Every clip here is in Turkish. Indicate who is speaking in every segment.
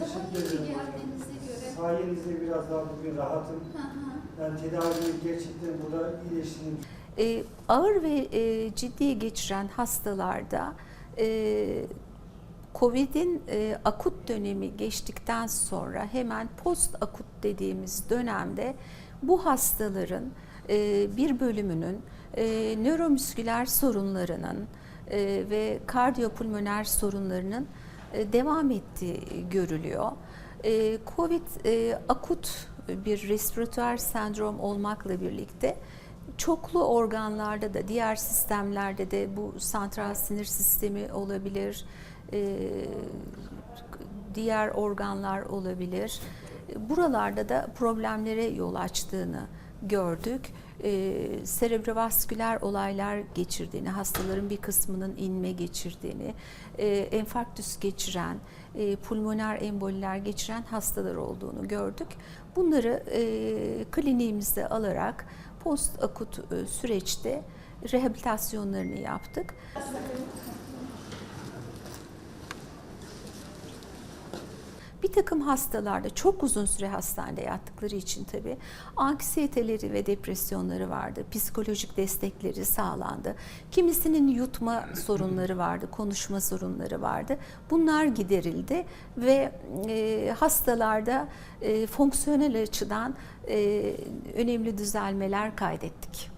Speaker 1: Teşekkür ederim. Sayenizde biraz daha bugün rahatım. Yani tedavi gerçekten burada iyileştiğini
Speaker 2: Ee, ağır ve e, ciddi geçiren hastalarda e, COVID'in e, akut dönemi geçtikten sonra hemen post akut dediğimiz dönemde bu hastaların e, bir bölümünün e, nöromüsküler sorunlarının e, ve kardiyopulmoner sorunlarının e, devam ettiği görülüyor. E, COVID e, akut bir respiratuar sendrom olmakla birlikte çoklu organlarda da diğer sistemlerde de bu santral sinir sistemi olabilir, e, diğer organlar olabilir. Buralarda da problemlere yol açtığını gördük. E, serebrovasküler olaylar geçirdiğini, hastaların bir kısmının inme geçirdiğini, e, enfarktüs geçiren, e, pulmoner emboliler geçiren hastalar olduğunu gördük. Bunları e, kliniğimizde alarak post akut e, süreçte rehabilitasyonlarını yaptık. Bir takım hastalarda çok uzun süre hastanede yattıkları için tabii anksiyeteleri ve depresyonları vardı. Psikolojik destekleri sağlandı. Kimisinin yutma sorunları vardı, konuşma sorunları vardı. Bunlar giderildi ve e, hastalarda e, fonksiyonel açıdan e, önemli düzelmeler kaydettik.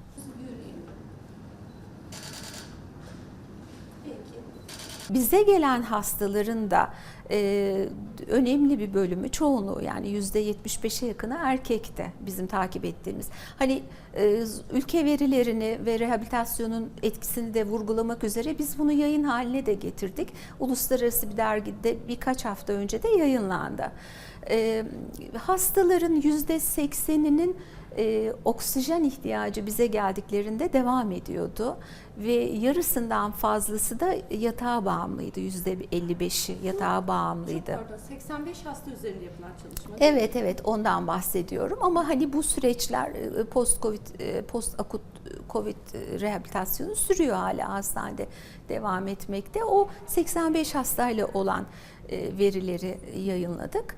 Speaker 2: Bize gelen hastaların da e, önemli bir bölümü çoğunluğu yani yüzde 75'e yakını erkekte bizim takip ettiğimiz. Hani e, ülke verilerini ve rehabilitasyonun etkisini de vurgulamak üzere biz bunu yayın haline de getirdik. Uluslararası bir dergide birkaç hafta önce de yayınlandı. E, hastaların yüzde 80'inin e, oksijen ihtiyacı bize geldiklerinde devam ediyordu ve yarısından fazlası da yatağa bağımlıydı. Yüzde 55'i yatağa bağımlıydı.
Speaker 3: Pardon, 85 hasta üzerinde yapılan çalışma.
Speaker 2: Evet evet ondan bahsediyorum ama hani bu süreçler e, post covid e, post akut covid e, rehabilitasyonu sürüyor hala hastanede devam etmekte. O 85 hastayla olan e, verileri yayınladık.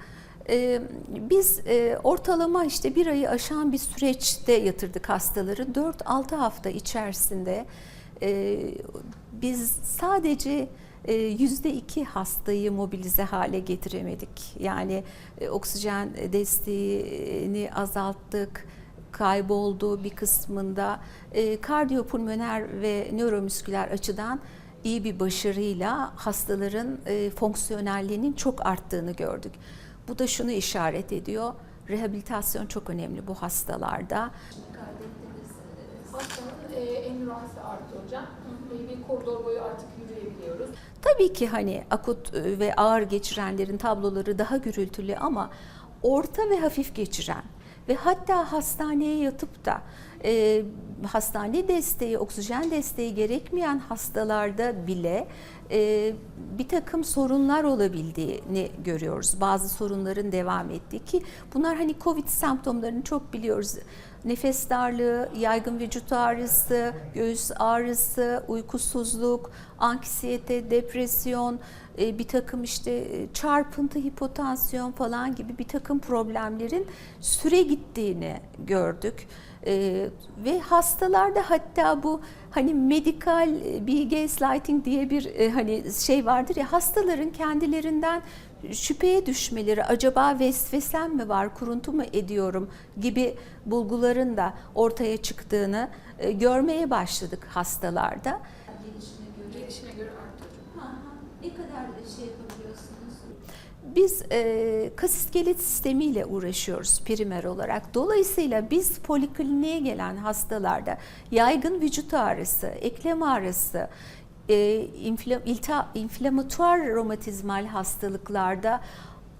Speaker 2: E, Biz e, ortalama işte bir ayı aşan bir süreçte yatırdık hastaları. 4-6 hafta içerisinde biz sadece e, yüzde iki hastayı mobilize hale getiremedik. Yani oksijen desteğini azalttık, kayboldu bir kısmında. Kardiyopulmoner ve nöromüsküler açıdan iyi bir başarıyla hastaların e, fonksiyonelliğinin çok arttığını gördük. Bu da şunu işaret ediyor. Rehabilitasyon çok önemli bu hastalarda.
Speaker 4: Hastanın e, endüransı hocam. Bir koridor boyu artık yürüyebiliyoruz.
Speaker 2: Tabii ki hani akut e, ve ağır geçirenlerin tabloları daha gürültülü ama orta ve hafif geçiren ve hatta hastaneye yatıp da e, hastane desteği, oksijen desteği gerekmeyen hastalarda bile e, bir takım sorunlar olabildiğini görüyoruz. Bazı sorunların devam ettiği ki bunlar hani COVID semptomlarını çok biliyoruz. Nefes darlığı, yaygın vücut ağrısı, göğüs ağrısı, uykusuzluk, anksiyete, depresyon, e, bir takım işte e, çarpıntı, hipotansiyon falan gibi bir takım problemlerin süre gittiğini gördük. E, ve hastalarda hatta bu hani medikal e, bir gaslighting diye bir e, hani şey vardır ya hastaların kendilerinden şüpheye düşmeleri acaba vesvesem mi var kuruntu mu ediyorum gibi bulguların da ortaya çıktığını e, görmeye başladık hastalarda.
Speaker 5: Gelişine göre.
Speaker 4: Gelişine göre
Speaker 5: hı. Ne kadar şey?
Speaker 2: Biz e, kas iskelet sistemiyle uğraşıyoruz primer olarak. Dolayısıyla biz polikliniğe gelen hastalarda yaygın vücut ağrısı, eklem ağrısı, e, infla, ilta, inflamatuar romatizmal hastalıklarda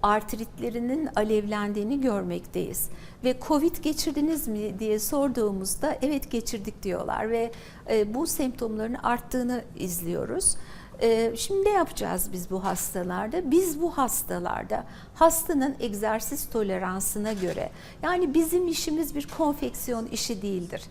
Speaker 2: artritlerinin alevlendiğini görmekteyiz. Ve Covid geçirdiniz mi diye sorduğumuzda evet geçirdik diyorlar ve e, bu semptomların arttığını izliyoruz. Ee, Şimdi ne yapacağız biz bu hastalarda? Biz bu hastalarda hastanın egzersiz toleransına göre yani bizim işimiz bir konfeksiyon işi değildir.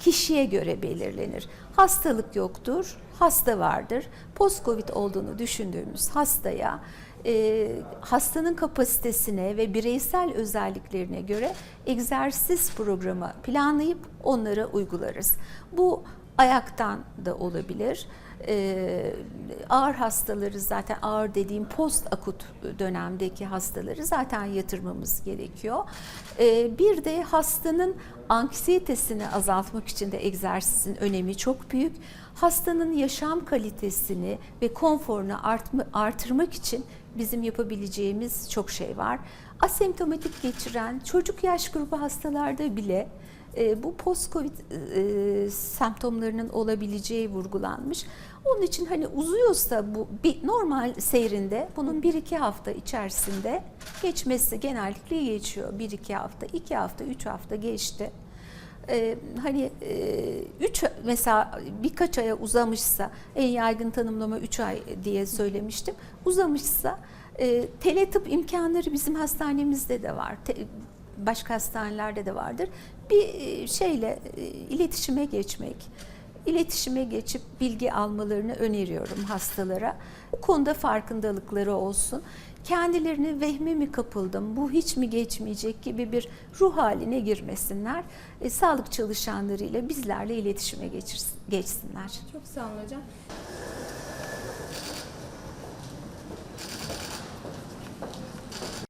Speaker 2: Kişiye göre belirlenir. Hastalık yoktur, hasta vardır. Post-Covid olduğunu düşündüğümüz hastaya e, hastanın kapasitesine ve bireysel özelliklerine göre egzersiz programı planlayıp onları uygularız. Bu ayaktan da olabilir. Ee, ağır hastaları zaten ağır dediğim post akut dönemdeki hastaları zaten yatırmamız gerekiyor. Ee, bir de hastanın anksiyetesini azaltmak için de egzersizin önemi çok büyük. Hastanın yaşam kalitesini ve konforunu artma, artırmak için bizim yapabileceğimiz çok şey var. Asemptomatik geçiren çocuk yaş grubu hastalarda bile e, bu post-covid e, semptomlarının olabileceği vurgulanmış. Onun için hani uzuyorsa bu bir normal seyrinde bunun 1-2 hafta içerisinde geçmesi genellikle geçiyor. 1-2 hafta, 2 hafta, 3 hafta geçti. Ee, hani 3 mesela birkaç aya uzamışsa en yaygın tanımlama 3 ay diye söylemiştim. Uzamışsa e, teletıp imkanları bizim hastanemizde de var. Te- başka hastanelerde de vardır. Bir e, şeyle e, iletişime geçmek, iletişime geçip bilgi almalarını öneriyorum hastalara. Bu konuda farkındalıkları olsun. Kendilerini vehme mi kapıldım, bu hiç mi geçmeyecek gibi bir ruh haline girmesinler. E, sağlık çalışanlarıyla bizlerle iletişime geçirsin, geçsinler.
Speaker 3: Çok sağ olun hocam.